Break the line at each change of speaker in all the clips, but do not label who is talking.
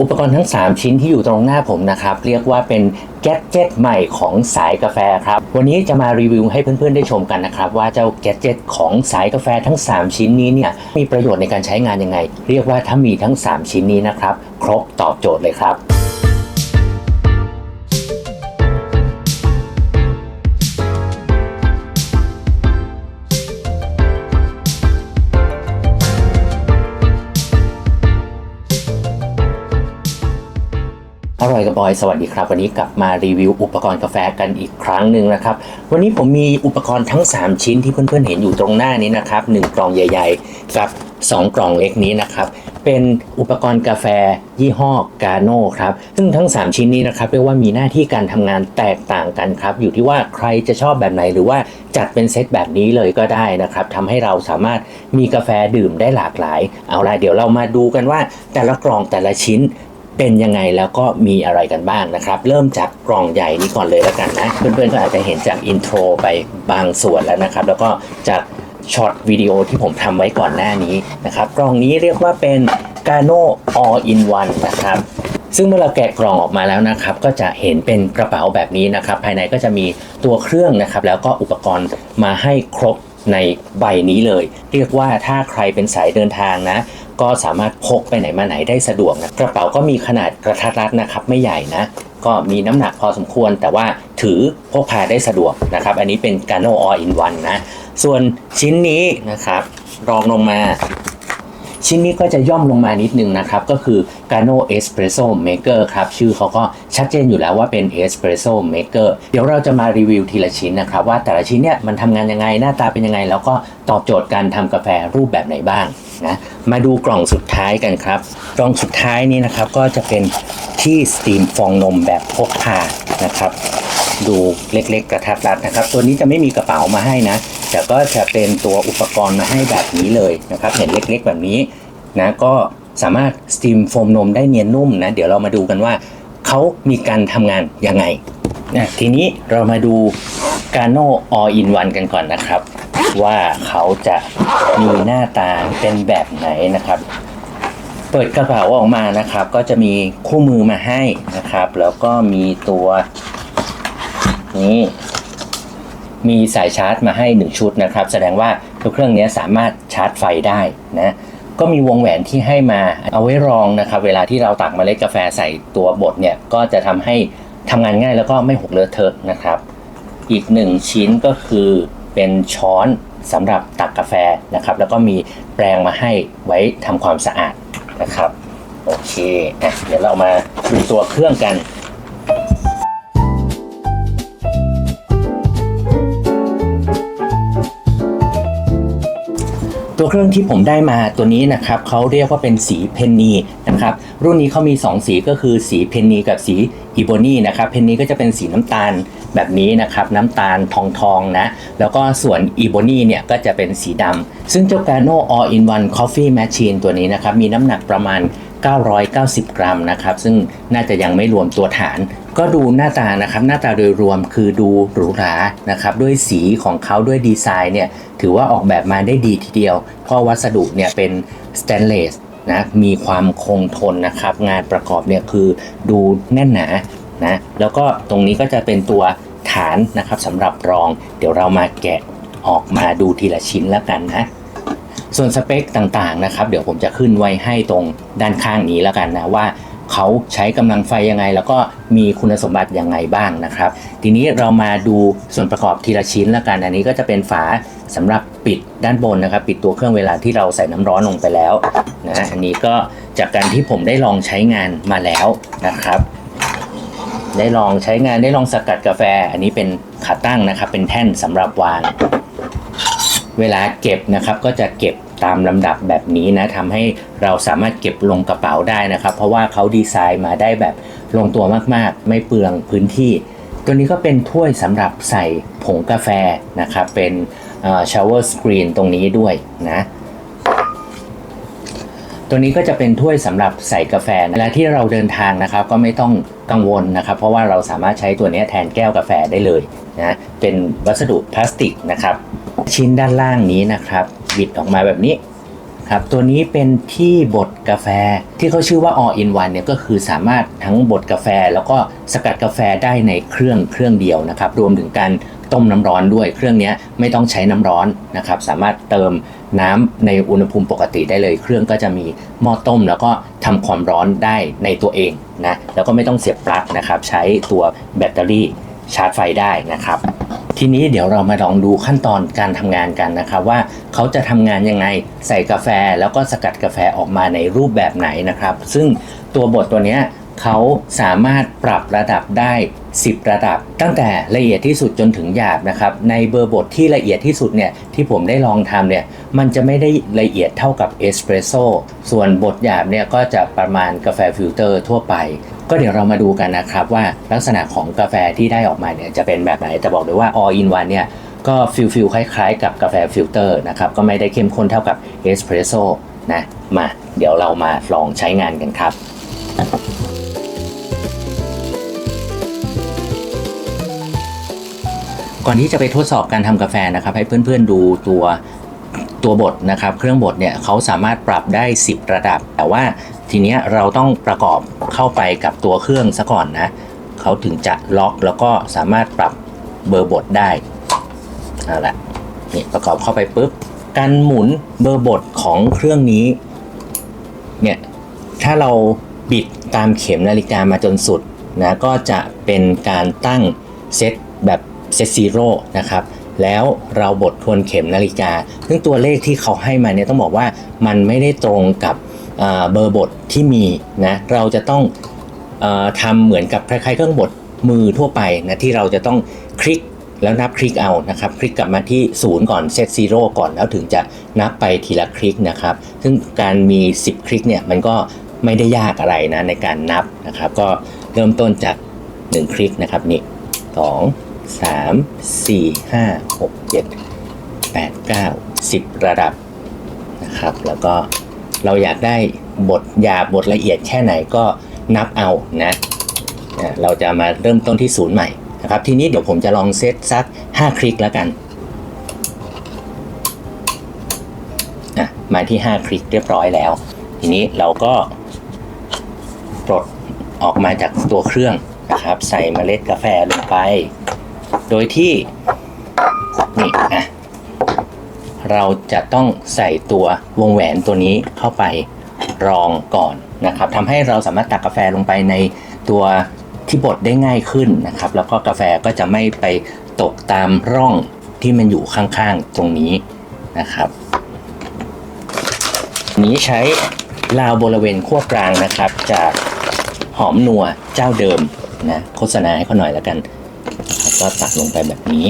อุปกรณ์ทั้ง 3 ชิ้นที่อยู่ตรงหน้าผมนะครับ เรียกว่าเป็นแกดเจ็ตใหม่ของสายกาแฟครับ วันนี้จะมารีวิวให้เพื่อนๆได้ชมกันนะครับ ว่าเจ้าแกดเจ็ตของสายกาแฟทั้ง 3 ชิ้นนี้เนี่ยมีประโยชน์ในการใช้งานยังไง เรียกว่าถ้ามีทั้ง 3 ชิ้นนี้นะครับ ครบตอบโจทย์เลยครับ อร่อยกับบอยสวัสดีครับ วันนี้กลับมารีวิวอุปกรณ์กาแฟกันอีกครั้งหนึ่งนะครับ วันนี้ผมมีอุปกรณ์ทั้ง 3 ชิ้นที่เพื่อนๆเห็นอยู่ตรงหน้านี้นะครับ1กล่องใหญ่ๆ กับ 2 กล่องเล็กนี้นะครับ เป็นอุปกรณ์กาแฟยี่ห้อกาโน่ครับ ซึ่งทั้ง 3 ชิ้นนี้นะครับเรียกว่ามีหน้าที่การทำงานแตกต่างกันครับ อยู่ที่ว่าใครจะชอบแบบไหนหรือว่าจัดเป็นเซตแบบนี้เลยก็ได้นะครับทำให้เราสามารถมีกาแฟดื่มได้หลากหลาย เอาล่ะเดี๋ยวเรามาดูกันว่าแต่ละกล่องแต่ละชิ้น เป็นยังไงแล้วก็มีอะไรกันบ้างนะครับ เริ่มจากกล่องใหญ่นี้ก่อนเลยแล้วกันนะ เพื่อนๆก็อาจจะเห็นจากอินโทรไปบางส่วนแล้วนะครับ แล้วก็จากช็อตวิดีโอที่ผมทำไว้ก่อนหน้านี้นะครับ กล่องนี้เรียกว่าเป็น Gano All in One นะครับซึ่งเมื่อเราแกะกล่องออกมาแล้วนะครับ ก็จะเห็นเป็นกระเป๋าแบบนี้นะครับ ภายในก็จะมีตัวเครื่องนะครับ แล้วก็อุปกรณ์มาให้ครบในใบนี้เลย เรียกว่าถ้าใครเป็นสายเดินทางนะ ก็สามารถพกไปไหนมาไหนได้สะดวกนะกระเป๋าก็มีขนาดกระทัดรัดนะครับ ไม่ใหญ่นะ ก็มีน้ำหนักพอสมควร แต่ว่าถือพกพาได้สะดวกนะครับ อันนี้เป็น Gano All in One นะ ส่วนชิ้นนี้นะครับรองลงมา ชิ้นนี้ก็จะย่อมลงมานิดนึงนะครับ ก็คือ Gano Espresso Maker ครับ ชื่อเขาก็ชัดเจนอยู่แล้วว่าเป็น Espresso Maker เดี๋ยวเราจะมารีวิวทีละชิ้นนะครับ ว่าแต่ละชิ้นเนี่ยมันทำงานยังไงหน้าตาเป็นยังไง แล้วก็ตอบโจทย์การทำกาแฟรูปแบบไหนบ้างนะมาดูกล่องสุดท้ายกันครับ กล่องสุดท้ายนี้นะครับก็จะเป็นที่สตีมฟองนมแบบพกพานะครับ ดูเล็กๆกระทัดรัดนะครับ ตัวนี้จะไม่มีกระเป๋ามาให้นะ แต่ก็จะเป็นตัวอุปกรณ์มาให้แบบนี้เลยนะครับเห็นเล็กๆแบบนี้นะก็สามารถสตีมโฟมนมได้เนียนนุ่มนะเดี๋ยวเรามาดูกันว่าเขามีการทำงานยังไงนะทีนี้เรามาดู Gano All in One กันก่อนนะครับ ว่าเขาจะมีหน้าตาเป็นแบบไหนนะครับ เปิดกระเป๋าออกมานะครับ ก็จะมีคู่มือมาให้นะครับ แล้วก็มีตัว นี้ มีสายชาร์จมาให้ 1 ชุดนะครับ แสดงว่าตัวเครื่องนี้สามารถชาร์จไฟได้นะก็มีวงแหวนที่ให้มาเอาไว้รองนะครับ เวลาที่เราตักเมล็ดกาแฟใส่ตัวบดเนี่ยก็จะทำให้ทำงานง่ายแล้วก็ไม่หกเลอะเทอะนะครับ อีกหนึ่งชิ้นก็คือเป็นช้อนสำหรับตักกาแฟนะครับ แล้วก็มีแปรงมาให้ไว้ทำความสะอาดนะครับโอเคอเดี๋ยวเรามาดูตัวเครื่องกัน ตัวเครื่องที่ผมได้มาตัวนี้นะครับเขาเรียกว่าเป็นสีเพนนีนะครับ รุ่นนี้เขามี 2 สีก็คือสีเพนนีกับสีอีโบนีนะครับเพนนีก็จะเป็นสีน้ำตาล แบบนี้นะครับน้ำตาลทองทองๆนะ แล้วก็ส่วนอีโบนีเนี่ยก็จะเป็นสีดำซึ่งเจ้า Gano All in One Coffee Machine ตัวนี้นะครับมีน้ำหนักประมาณ 990 กรัมนะครับซึ่งน่าจะยังไม่รวมตัวฐาน ก็ดูหน้าตานะครับหน้าตาโดยรวมคือดูหรูหรานะครับด้วยสีของเขาด้วยดีไซน์เนี่ยถือว่าออกแบบมาได้ดีทีเดียว เพราะวัสดุเนี่ยเป็นสแตนเลสนะมีความคงทนนะครับ งานประกอบเนี่ยคือดูแน่นหนา นะแล้วก็ตรงนี้ก็จะเป็นตัวฐานนะครับสำหรับรอง เดี๋ยวเรามาแกะออกมาดูทีละชิ้นแล้วกันนะส่วนสเปคต่างๆนะครับ เดี๋ยวผมจะขึ้นไว้ให้ตรงด้านข้างนี้แล้วกันนะว่าเขาใช้กำลังไฟยังไง แล้วก็มีคุณสมบัติยังไงบ้างนะครับ ทีนี้เรามาดูส่วนประกอบทีละชิ้นแล้วกัน อันนี้ก็จะเป็นฝาสำหรับปิดด้านบนนะครับ ปิดตัวเครื่องเวลาที่เราใส่น้ำร้อนลงไปแล้วนะอันนี้ก็จากการที่ผมได้ลองใช้งานมาแล้วนะครับ ได้ลองใช้งานได้ลองสกัดกาแฟ อันนี้เป็นขาตั้งนะครับ เป็นแท่นสำหรับวาง เวลาเก็บนะครับก็จะเก็บตามลำดับแบบนี้นะทำให้เราสามารถเก็บลงกระเป๋าได้นะครับ เพราะว่าเขาดีไซน์มาได้แบบลงตัวมากๆ ไม่เปลืองพื้นที่ ตัวนี้ก็เป็นถ้วยสำหรับใส่ผงกาแฟนะครับ เป็นชาวเวอร์สกรีนตรงนี้ด้วยนะ ตัวนี้ก็จะเป็นถ้วยสำหรับใส่กาแฟนะและที่เราเดินทางนะครับก็ไม่ต้องกังวลนะครับ เพราะว่าเราสามารถใช้ตัวนี้แทนแก้วกาแฟได้เลยนะเป็นวัสดุพลาสติกนะครับ ชิ้นด้านล่างนี้นะครับบิดออกมาแบบนี้ครับตัวนี้เป็นที่บดกาแฟที่เขาชื่อว่า all in one เนี่ยก็คือสามารถทั้งบดกาแฟ แล้วก็สกัดกาแฟได้ในเครื่องเครื่องเดียวนะครับ รวมถึงการต้มน้ำร้อนด้วยเครื่องนี้ไม่ต้องใช้น้ำร้อนนะครับ สามารถเติม น้ำในอุณหภูมิปกติได้เลย เครื่องก็จะมีหม้อต้ม แล้วก็ทำความร้อนได้ในตัวเองนะแล้วก็ไม่ต้องเสียบปลั๊กนะครับ ใช้ตัวแบตเตอรี่ชาร์จไฟได้นะครับ ทีนี้เดี๋ยวเรามาลองดูขั้นตอนการทำงานกันนะครับ ว่าเขาจะทำงานยังไงใส่กาแฟ แล้วก็สกัดกาแฟออกมาในรูปแบบไหนนะครับ ซึ่งตัวบทตัวเนี้ย เขาสามารถปรับระดับได้ 10 ระดับ ตั้งแต่ละเอียดที่สุดจนถึงหยาบนะครับ ในเบอร์บทที่ละเอียดที่สุดเนี่ยที่ผมได้ลองทำเนี่ยมันจะไม่ได้ละเอียดเท่ากับเอสเปรสโซ่ส่วนบทหยาบเนี่ยก็จะประมาณกาแฟฟิลเตอร์ทั่วไป ก็เดี๋ยวเรามาดูกันนะครับว่าลักษณะของกาแฟที่ได้ออกมาเนี่ยจะเป็นแบบไหนแต่บอกเลยว่า all in one เนี่ยก็ฟิลฟิลคล้ายๆ กับกาแฟฟิลเตอร์นะครับก็ไม่ได้เข้มข้นเท่ากับเอสเปรสโซ่นะมาเดี๋ยวเรามาลองใช้งานกันครับ ก่อนที่จะไปทดสอบการทำกาแฟนะครับ ให้เพื่อนๆดูตัวตัวบดนะครับ เครื่องบดเนี่ยเขาสามารถปรับได้ 10 ระดับ แต่ว่าทีเนี้ยเราต้องประกอบเข้าไปกับตัวเครื่องซะก่อนนะเขาถึงจะล็อกแล้วก็สามารถปรับเบอร์บดได้เอาละนี่ประกอบเข้าไปปุ๊บการหมุนเบอร์บดของเครื่องนี้เนี่ยถ้าเราบิดตามเข็มนาฬิกามาจนสุดนะก็จะเป็นการตั้งเซตแบบ เซตซีโร่นะครับแล้วเราบดทวนเข็มนาฬิกา ซึ่งตัวเลขที่เขาให้มาเนี่ยต้องบอกว่ามันไม่ได้ตรงกับเบอร์บทที่มีนะเราจะต้องออทำเหมือนกับคล้ายๆเครื่องบดมือทั่วไปนะที่เราจะต้องคลิกแล้วนับคลิกเอานะครับ คลิกกลับมาที่ศูนย์ก่อนเซตซีโร่ก่อนแล้วถึงจะนับไปทีละคลิกนะครับ ซึ่งการมี 10 คลิกเนี่ยมันก็ไม่ได้ยากอะไรนะในการนับนะครับ ก็เริ่มต้นจาก 1 คลิกนะครับนี่สอง สามสี่ห้าหกเจ็ดแปดเก้าสิบระดับนะครับ แล้วก็เราอยากได้บทหยาบบทละเอียดแค่ไหนก็นับเอานะ เราจะมาเริ่มต้นที่ศูนย์ใหม่นะครับ ทีนี้เดี๋ยวผมจะลองเซตสัก 5 คลิกแล้วกันมาที่ 5 คลิกเรียบร้อยแล้ว ทีนี้เราก็ปลดออกมาจากตัวเครื่องนะครับ ใส่เมล็ดกาแฟลงไป โดยที่นี่อะเราจะต้องใส่ตัววงแหวนตัวนี้เข้าไปรองก่อนนะครับทำให้เราสามารถตักกาแฟลงไปในตัวที่บดได้ง่ายขึ้นนะครับ แล้วก็กาแฟก็จะไม่ไปตกตามร่องที่มันอยู่ข้างๆตรงนี้นะครับ นี้ใช้ลาวบริเวณขั้วกลางนะครับ จากหอมนัวเจ้าเดิมนะโฆษณาให้เขาหน่อยแล้วกัน ก็ตักลงไปแบบนี้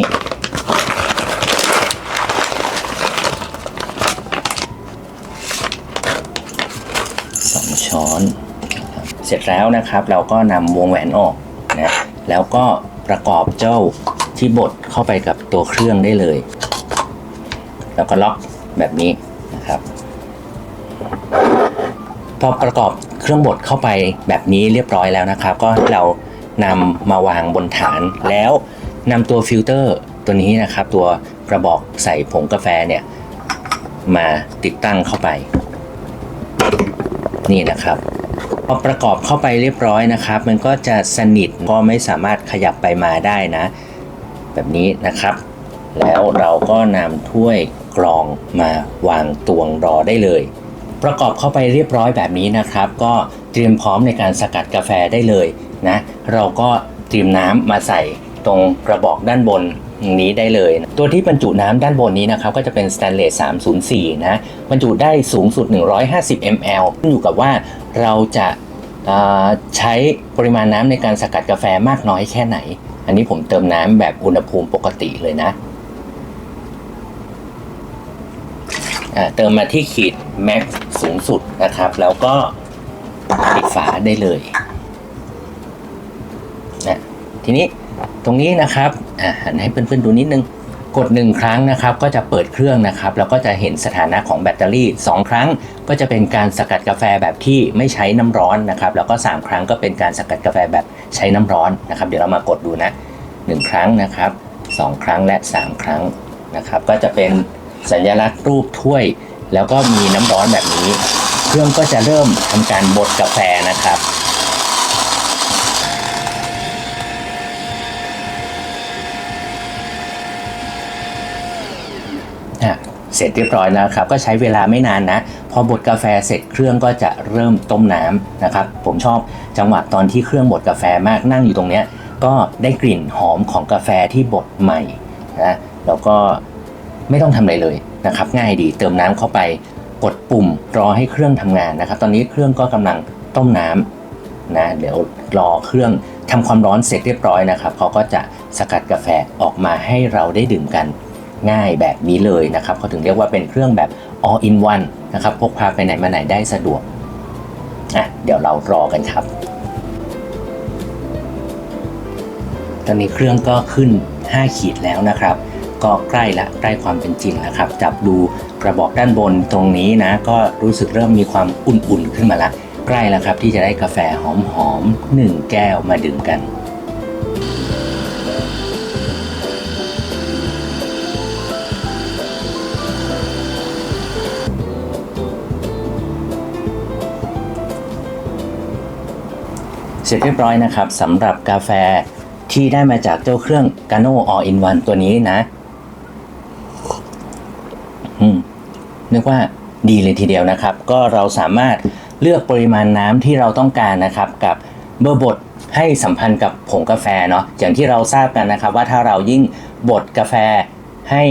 สองช้อน เสร็จแล้วนะครับเราก็นำวงแหวนออกนะแล้วก็ประกอบเจ้าที่บดเข้าไปกับตัวเครื่องได้เลย แล้วก็ล็อกแบบนี้นะครับ พอประกอบเครื่องบดเข้าไปแบบนี้เรียบร้อยแล้วนะครับ ก็เรานำมาวางบนฐานแล้ว นำตัวฟิลเตอร์ตัวนี้นะครับ ตัวกระบอกใส่ผงกาแฟเนี่ย มาติดตั้งเข้าไป นี่นะครับพอประกอบเข้าไปเรียบร้อยนะครับ มันก็จะสนิทก็ไม่สามารถขยับไปมาได้นะ แบบนี้นะครับ แล้วเราก็นำถ้วยกรองมาวางตวงรอได้เลย ประกอบเข้าไปเรียบร้อยแบบนี้นะครับ ก็เตรียมพร้อมในการสกัดกาแฟได้เลยนะ เราก็เตรียมน้ำมาใส่ ตรงกระบอกด้านบนนี้ได้เลย ตัวที่บรรจุน้ำด้านบนนี้นะครับก็จะเป็นสแตนเลส 304 นะบรรจุได้สูงสุด 150 ml ขึ้นอยู่กับว่าเราจะใช้ปริมาณน้ำในการสกัดกาแฟมากน้อยแค่ไหน อันนี้ผมเติมน้ำแบบอุณหภูมิปกติเลยนะเติมมาที่ขีดแม็กสูงสุดนะครับ แล้วก็ปิดฝาได้เลยนะทีนี้ ตรงนี้นะครับอ่าหันให้เพื่อนๆดูนิดนึง กดหนึ่งครั้งนะครับ ก็จะเปิดเครื่องนะครับ แล้วก็จะเห็นสถานะของแบตเตอรี่สองครั้ง ก็จะเป็นการสกัดกาแฟแบบที่ไม่ใช้น้ำร้อนนะครับ แล้วก็สามครั้งก็เป็นการสกัดกาแฟแบบใช้น้ำร้อนนะครับ เดี๋ยวเรามากดดูนะหนึ่งครั้งนะครับสองครั้งและสามครั้งนะครับ ก็จะเป็นสัญลักษณ์รูปถ้วย แล้วก็มีน้ำร้อนแบบนี้ เครื่องก็จะเริ่มทำการบดกาแฟนะครับ อะ เสร็จเรียบร้อยแล้วครับก็ใช้เวลาไม่นานนะ พอบดกาแฟเสร็จเครื่องก็จะเริ่มต้มน้ำนะครับผมชอบจังหวะตอนที่เครื่องบดกาแฟมากนั่งอยู่ตรงเนี้ยก็ได้กลิ่นหอมของกาแฟที่บดใหม่นะแล้วก็ไม่ต้องทำอะไรเลยนะครับ ง่ายดีเติมน้ำเข้าไปกดปุ่มรอให้เครื่องทำงานนะครับ ตอนนี้เครื่องก็กำลังต้มน้ำนะเดี๋ยวรอเครื่องทำความร้อนเสร็จเรียบร้อยนะครับเขาก็จะสกัดกาแฟออกมาให้เราได้ดื่มกัน ง่ายแบบนี้เลยนะครับเขาถึงเรียกว่าเป็นเครื่องแบบ all in one นะครับพกพาไปไหนมาไหนได้สะดวกอะเดี๋ยวเรารอกันครับ ตอนนี้เครื่องก็ขึ้น 5 ขีดแล้วนะครับ ก็ใกล้ละใกล้ความเป็นจริงแล้วครับ จับดูกระบอกด้านบนตรงนี้นะ ก็รู้สึกเริ่มมีความอุ่นๆขึ้นมาละ ใกล้แล้วครับที่จะได้กาแฟหอมๆหนึ่งแก้วมาดื่มกัน ร็จเรียบร้อยนะครับสำหรับกาแฟที่ได้มาจากเจ้าเครื่อง Gano All in One ตัวนี้นะนึกว่าดีเลยทีเดียวนะครับ ก็เราสามารถเลือกปริมาณน้ำที่เราต้องการนะครับ กับเบอร์บดให้สัมพันธ์กับผงกาแฟเนาะอย่างที่เราทราบกันนะครับ ว่าถ้าเรายิ่งบดกาแฟให้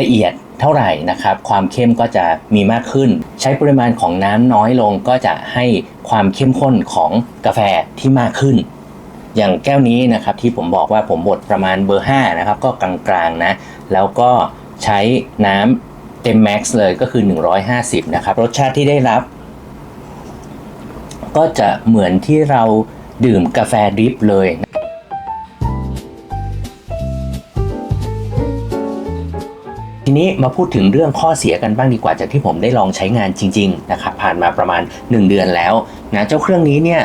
ละเอียดเท่าไหร่นะครับ ความเข้มก็จะมีมากขึ้น ใช้ปริมาณของน้ำน้อยลงก็จะให้ ความเข้มข้นของกาแฟที่มากขึ้น อย่างแก้วนี้นะครับที่ผมบอกว่าผมบดประมาณเบอร์5นะครับก็กลางๆนะ แล้วก็ใช้น้ำเต็มแม็กซ์เลยก็คือ 150 นะครับ รสชาติที่ได้รับ ก็จะเหมือนที่เราดื่มกาแฟดริปเลย นี้มาพูดถึงเรื่องข้อเสียกันบ้างดีกว่าจากที่ผมได้ลองใช้งานจริงๆนะครับผ่านมาประมาณ 1 เดือนแล้วนะเจ้าเครื่องนี้เนี่ย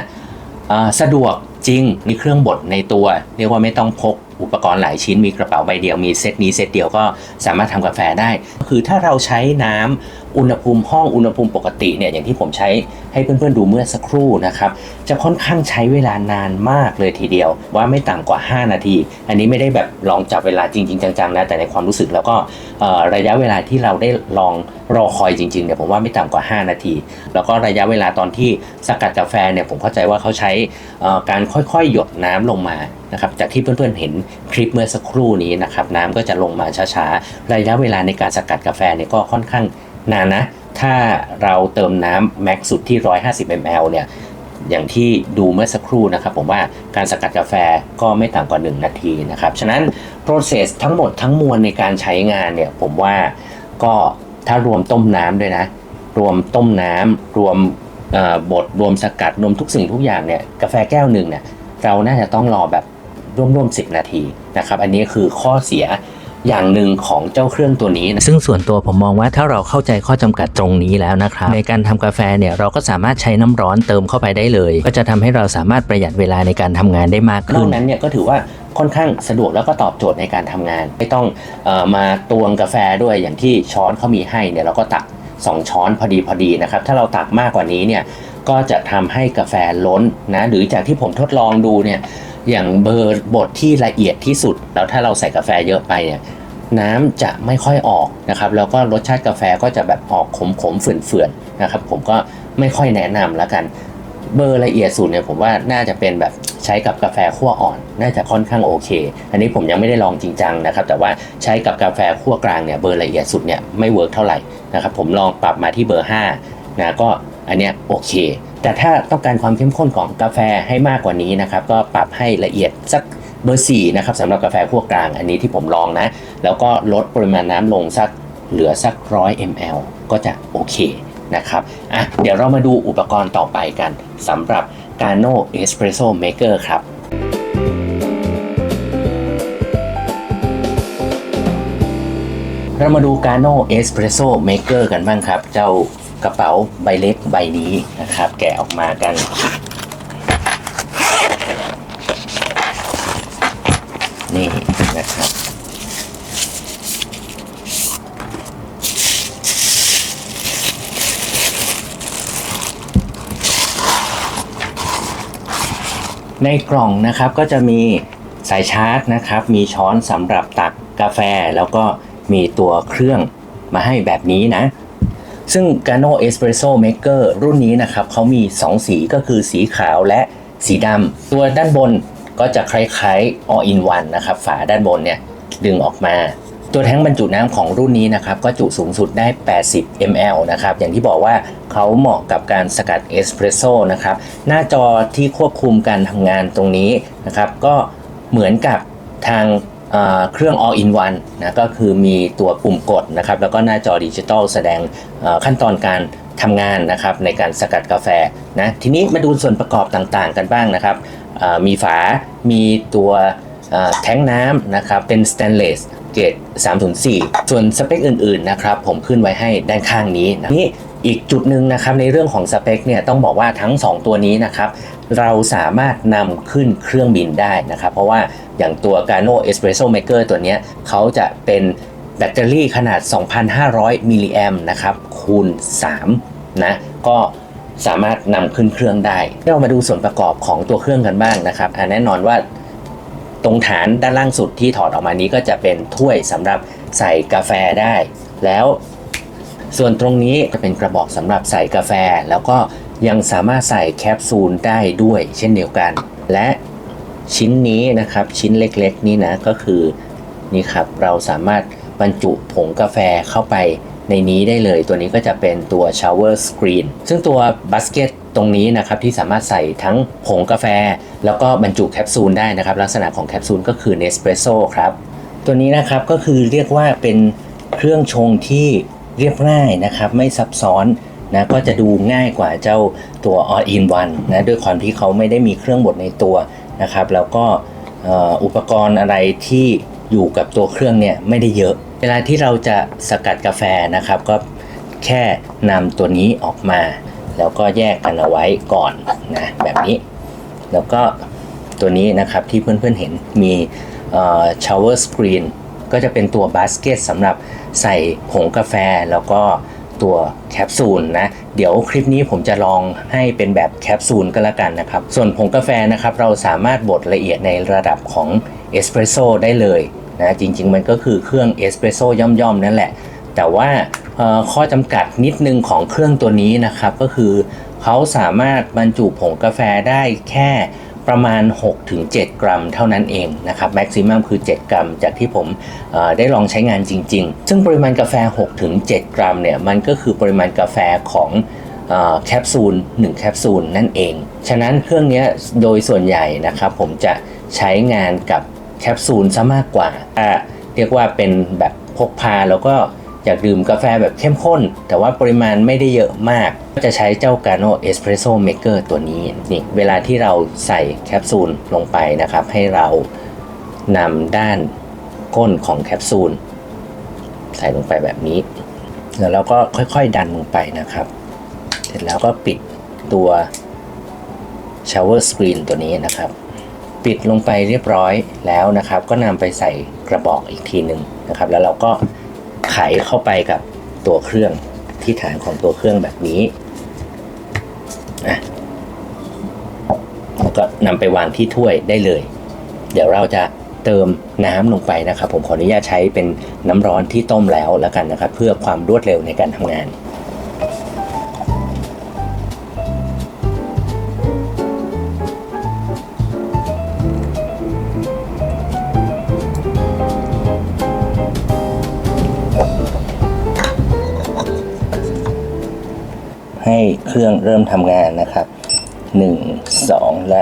สะดวกจริงมีเครื่องบดในตัว เรียกว่าไม่ต้องพกอุปกรณ์หลายชิ้นมีกระเป๋าใบเดียวมีเซตนี้เซตเดียวก็สามารถทำกาแฟได้ คือถ้าเราใช้น้ำ อุณหภูมิห้องอุณหภูมิปกติเนี่ยอย่างที่ผมใช้ให้เพื่อนๆดูเมื่อสักครู่นะครับจะค่อนข้างใช้เวลานานมากเลยทีเดียว ว่าไม่ต่ำกว่า 5 นาที อันนี้ไม่ได้แบบลองจับเวลาจริง ๆ จังๆนะแต่ในความรู้สึกแล้วก็ระยะเวลาที่เราได้ลองรอคอยจริงๆเนี่ยผมว่าไม่ต่ำกว่า 5 นาที แล้วก็ระยะเวลาตอนที่สกัดกาแฟเนี่ยผมเข้าใจว่าเขาใช้เอ่อการค่อยๆหยดน้ำลงมานะครับจากที่เพื่อนๆเห็นคลิปเมื่อสักครู่นี้นะครับน้ำก็จะลงมาช้าๆระยะเวลาในการสกัดกาแฟเนี่ยก็ค่อนข้าง นานนะ ถ้าเราเติมน้ำแม็กสุดที่ 150 ml เนี่ยอย่างที่ดูเมื่อสักครู่นะครับผมว่าการสกัดกาแฟก็ไม่ต่ำกว่า 1 นาทีนะครับ ฉะนั้น process ทั้งหมดทั้งมวลในการใช้งานเนี่ยผมว่าก็ถ้ารวมต้มน้ำด้วยนะ รวมต้มน้ำรวมบดรวมสกัดรวมทุกสิ่งทุกอย่างเนี่ยกาแฟแก้วหนึ่งเนี่ยเราน่าจะต้องรอแบบร่วมๆ10 นาทีนะครับ อันนี้คือข้อเสีย อย่างหนึ่งของเจ้าเครื่องตัวนี้นะซึ่งส่วนตัวผมมองว่าถ้าเราเข้าใจข้อจำกัดตรงนี้แล้วนะครับในการทำกาแฟเนี่ยเราก็สามารถใช้น้ำร้อนเติมเข้าไปได้เลย ก็จะทำให้เราสามารถประหยัดเวลาในการทำงานได้มากขึ้นนอกนั้นเนี่ยก็ถือว่าค่อนข้างสะดวกแล้วก็ตอบโจทย์ในการทำงาน ไม่ต้องออมาตวงกาแฟด้วยอย่างที่ช้อนเขามีให้เนี่ยเราก็ตัก 2 ช้อนพอดีพอดีนะครับถ้าเราตักมากกว่านี้เนี่ยก็จะทำให้กาแฟล้นนะหรือจากที่ผมทดลองดูเนี่ย อย่างเบอร์บดที่ละเอียดที่สุด แล้วถ้าเราใส่กาแฟเยอะไปเนี่ยน้ำจะไม่ค่อยออกนะครับ แล้วก็รสชาติกาแฟก็จะแบบออกขมขมๆเฝื่อนฝืนๆนะครับ ผมก็ไม่ค่อยแนะนำแล้วกัน เบอร์ละเอียดสุดเนี่ยผมว่าน่าจะเป็นแบบใช้กับกาแฟคั่วอ่อน น่าจะค่อนข้างโอเค อันนี้ผมยังไม่ได้ลองจริงจังนะครับ แต่ว่าใช้กับกาแฟคั่วกลางเนี่ยเบอร์ละเอียดสุดเนี่ยไม่เวิร์กเท่าไหร่นะครับ ผมลองปรับมาที่เบอร์5นะก็อันเนี้ยโอเค แต่ถ้าต้องการความเข้มข้นของกาแฟให้มากกว่านี้นะครับก็ปรับให้ละเอียดสักเบอร์4นะครับสำหรับกาแฟคั่วกลางอันนี้ที่ผมลองนะ แล้วก็ลดปริมาณน้ำลงสักเหลือสักร้อย ml ก็จะโอเคนะครับอะเดี๋ยวเรามาดูอุปกรณ์ต่อไปกันสำหรับ Gano Espresso Maker ครับเรามาดู Gano Espresso Maker กันบ้างครับ เจ้า กระเป๋าใบเล็กใบนี้นะครับ แกะออกมากัน นี่นะครับ ในกล่องนะครับก็จะมีสายชาร์จนะครับ มีช้อนสำหรับตักกาแฟแล้วก็มีตัวเครื่องมาให้แบบนี้นะ ซึ่ง Gano Espresso Maker รุ่นนี้นะครับเขามี 2 สีก็คือสีขาวและสีดำตัวด้านบนก็จะคล้ายๆ All in One นะครับ ฝาด้านบนเนี่ยดึงออกมา ตัวแท้งบรรจุน้ำของรุ่นนี้นะครับ ก็จุสูงสุดได้ 80 ml นะครับ อย่างที่บอกว่าเขาเหมาะกับการสกัดเอสเปรสโซ่นะครับ หน้าจอที่ควบคุมการทำงานตรงนี้นะครับ ก็เหมือนกับทาง เครื่อง all in one นะก็คือมีตัวปุ่มกดนะครับแล้วก็หน้าจอดิจิตอลแสดงขั้นตอนการทำงานนะครับในการสกัดกาแฟนะทีนี้มาดูส่วนประกอบต่างๆกันบ้างนะครับมีฝา มีตัวแท้งน้ำนะครับเป็นสแตนเลสเกรด304 ส่วนสเปคอื่นๆนะครับผมขึ้นไว้ให้ด้านข้างนี้นะนี่ อีกจุดหนึ่งนะครับในเรื่องของสเปคเนี่ยต้องบอกว่าทั้ง 2 ตัวนี้นะครับเราสามารถนำขึ้นเครื่องบินได้นะครับ เพราะว่าอย่างตัว Gano Espresso Maker ตัวนี้เขาจะเป็นแบตเตอรี่ขนาด 2,500 มิลลิแอมนะครับคูณ3นะก็สามารถนำขึ้นเครื่องได้ เรามาดูส่วนประกอบของตัวเครื่องกันบ้างนะครับอะแน่นอนว่าตรงฐานด้านล่างสุดที่ถอดออกมานี้ก็จะเป็นถ้วยสำหรับใส่กาแฟได้ แล้ว ส่วนตรงนี้จะเป็นกระบอกสำหรับใส่กาแฟ แล้วก็ยังสามารถใส่แคปซูลได้ด้วย เช่นเดียวกัน และชิ้นนี้นะครับชิ้นเล็กๆ นี้นะก็คือนี่ครับเราสามารถบรรจุผงกาแฟเข้าไปในนี้ได้เลย ตัวนี้ก็จะเป็นตัว shower screen ซึ่งตัวบัสเกตตรงนี้นะครับที่สามารถใส่ทั้งผงกาแฟ แล้วก็บรรจุแคปซูลได้นะครับ ลักษณะของแคปซูลก็คือ Nespresso ครับ ตัวนี้นะครับก็คือเรียกว่าเป็นเครื่องชงที่ เรียบง่ายนะครับ ไม่ซับซ้อนนะก็จะดูง่ายกว่าเจ้าตัว All in One นะด้วยความที่เขาไม่ได้มีเครื่องบดในตัวนะครับ แล้วก็อุปกรณ์อะไรที่อยู่กับตัวเครื่องเนี่ยไม่ได้เยอะ เวลาที่เราจะสกัดกาแฟนะครับ ก็แค่นำตัวนี้ออกมา แล้วก็แยกกันเอาไว้ก่อนนะแบบนี้ แล้วก็ตัวนี้นะครับที่เพื่อนๆเห็นมี shower screen ก็จะเป็นตัวบาสเกตสำหรับใส่ผงกาแฟแล้วก็ตัวแคปซูลนะ เดี๋ยวคลิปนี้ผมจะลองให้เป็นแบบแคปซูลก็แล้วกันนะครับ ส่วนผงกาแฟนะครับเราสามารถบดละเอียดในระดับของเอสเปรสโซได้เลยนะจริง ๆ มันก็คือเครื่องเอสเปรสโซย่อมๆ นั่นแหละ แต่ว่าข้อจำกัดนิดนึงของเครื่องตัวนี้นะครับ ก็คือเขาสามารถบรรจุผงกาแฟได้แค่ ประมาณ 6-7 กรัมเท่านั้นเองนะครับแม็กซิมัมคือ 7 กรัม จากที่ผมได้ลองใช้งานจริง ๆ ซึ่งปริมาณกาแฟ 6-7 กรัมเนี่ยมันก็คือปริมาณกาแฟของอแคปซูล1แคปซูลนั่นเอง ฉะนั้นเครื่องนี้โดยส่วนใหญ่นะครับผมจะใช้งานกับแคปซูลซะมากกว่าเรียกว่าเป็นแบบพกพาแล้วก็ อยากดื่มกาแฟแบบเข้มข้น แต่ว่าปริมาณไม่ได้เยอะมาก ก็จะใช้เจ้า Gano Espresso Maker ตัวนี้นี่เวลาที่เราใส่แคปซูลลงไปนะครับ ให้เรานำด้านก้นของแคปซูล ใส่ลงไปแบบนี้ แล้วเราก็ค่อยๆดันลงไปนะครับ เสร็จแล้วก็ปิดตัว shower screen ตัวนี้นะครับ ปิดลงไปเรียบร้อยแล้วนะครับ ก็นำไปใส่กระบอกอีกทีหนึ่งนะครับ แล้วเราก็ ไขเข้าไปกับตัวเครื่องที่ฐานของตัวเครื่องแบบนี้นะแล้วก็นำไปวางที่ถ้วยได้เลย เดี๋ยวเราจะเติมน้ำลงไปนะครับ ผมขออนุญาตใช้เป็นน้ำร้อนที่ต้มแล้วแล้วกันนะครับ เพื่อความรวดเร็วในการทำงาน เครื่องเริ่มทำงานนะครับ 1 2 และ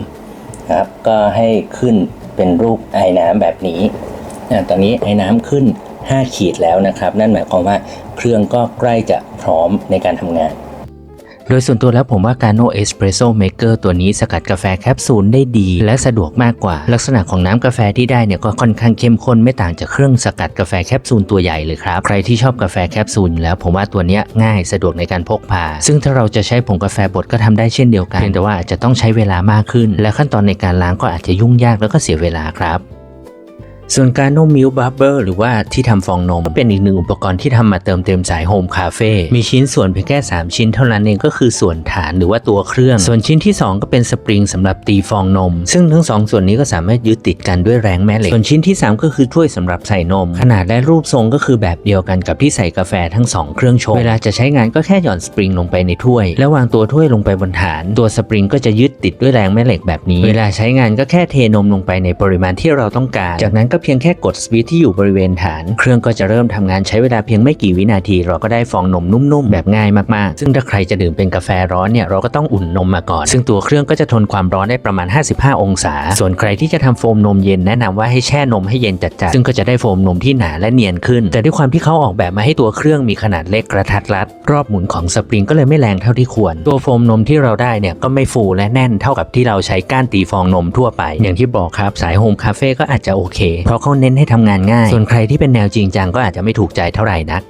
3นะครับก็ให้ขึ้นเป็นรูปไอ้น้ำแบบนี้นะตอนนี้ไอ้น้ำขึ้น 5 ขีดแล้วนะครับ นั่นหมายความว่าเครื่องก็ใกล้จะพร้อมในการทำงาน ดยส่วนตัวแล้วผมว่า Gano Espresso Maker ตัวนี้สกัดกาแฟแคปซูลได้ดี และสะดวกมากกว่า ลักษณะของน้ำกาแฟที่ได้เนี่ยก็ค่อนข้างเข้มข้นไม่ต่างจากเครื่องสกัดกาแฟแคปซูลตัวใหญ่เลยครับ ใครที่ชอบกาแฟแคปซูลแล้วผมว่าตัวนี้ง่ายสะดวกในการพกพา ซึ่งถ้าเราจะใช้ผงกาแฟบดก็ทำได้เช่นเดียวกันเพียงแต่ว่าอาจจะต้องใช้เวลามากขึ้น และขั้นตอนในการล้างก็อาจจะยุ่งยากแล้วก็เสียเวลาครับ ส่วนการนมมิลบับเบอร์หรือว่าที่ทำฟองนม ก็เป็นอีกหนึ่งอุปกรณ์ที่ทำมาเติมเต็มสายโฮมคาเฟ่มีชิ้นส่วนเพียงแค่ 3 ชิ้นเท่านั้นเองก็คือส่วนฐานหรือว่าตัวเครื่อง ส่วนชิ้นที่ 2 ก็เป็นสปริงสำหรับตีฟองนม ซึ่งทั้งสองส่วนนี้ก็สามารถยึดติดกันด้วยแรงแม่เหล็กส่วนชิ้นที่ 3 ก็คือถ้วยสำหรับใส่นม ขนาดและรูปทรงก็คือแบบเดียวกันกับที่ใส่กาแฟทั้งสองเครื่องชงเวลาจะใช้งานก็แค่หย่อนสปริงลงไปในถ้วย แล้ววางตัวถ้วยลงไปบนฐาน ตัวสปริงก็จะยึดติดด้วยแรงแม่เหล็กแบบนี้ เวลาใช้งานก็แค่เทนมลงไปในปริมาณที่เราต้องการ จากนั้นก็เพียงแค่กดสวิตที่อยู่บริเวณฐาน เครื่องก็จะเริ่มทำงานใช้เวลาเพียงไม่กี่วินาที เราก็ได้ฟองนมนุ่มๆแบบง่ายมากๆ ซึ่งถ้าใครจะดื่มเป็นกาแฟร้อนเนี่ยเราก็ต้องอุ่นนมมาก่อน ซึ่งตัวเครื่องก็จะทนความร้อนได้ประมาณ 55 องศา ส่วนใครที่จะทำโฟมนมเย็นแนะนำว่าให้แช่นมให้เย็นจัดๆซึ่งก็จะได้โฟมนมที่หนาและเนียนขึ้น แต่ด้วยความที่เขาออกแบบมาให้ตัวเครื่องมีขนาดเล็กกระทัดรัด รอบหมุนของสปริงก็เลยไม่แรงเท่าที่ควร ตัวโฟมนมที่เราได้เนี่ยก็ไม่ฟูและแน่นเท่ากับที่เราใช้ก้านตีฟองนมทั่วไป อย่างที่บอกครับสายโฮมคาเฟ่ก็อาจจะโอเคเพราะเขาเน้นให้ทำงานง่าย ส่วนใครที่เป็นแนวจริงจังก็อาจจะไม่ถูกใจเท่าไหร่นัก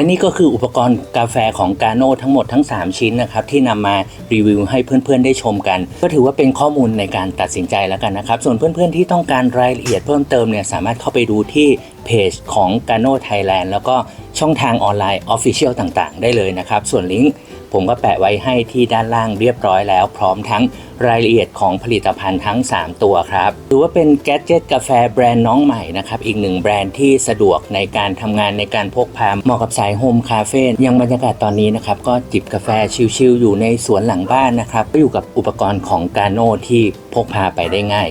และนี่ก็คืออุปกรณ์กาแฟของกาโน่ทั้งหมดทั้ง 3 ชิ้นนะครับที่นำมารีวิวให้เพื่อนๆได้ชมกัน ก็ถือว่าเป็นข้อมูลในการตัดสินใจแล้วกันนะครับ ส่วนเพื่อนๆที่ต้องการรายละเอียดเพิ่มเติมเนี่ยสามารถเข้าไปดูที่เพจของกาโน่ไทยแลนด์แล้วก็ช่องทางออนไลน์ออฟฟิเชียลต่างๆ ได้เลยนะครับ ส่วนลิงก์ ผมก็แปะไว้ให้ที่ด้านล่างเรียบร้อยแล้ว พร้อมทั้งรายละเอียดของผลิตภัณฑ์ทั้ง 3 ตัวครับถือว่าเป็นแกดเจิตกาแฟแบรนด์น้องใหม่นะครับ อีกหนึ่งแบรนด์ที่สะดวกในการทำงานในการพกพาเหมาะกับสายโฮมคาเฟ่ยังบรรยากาศตอนนี้นะครับ ก็จิบกาแฟชิลๆอยู่ในสวนหลังบ้านนะครับก็อยู่กับอุปกรณ์ของกาโน่ที่พกพาไปได้ง่าย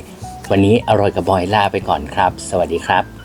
วันนี้อร่อยกับบอยลาไปก่อนครับ สวัสดีครับ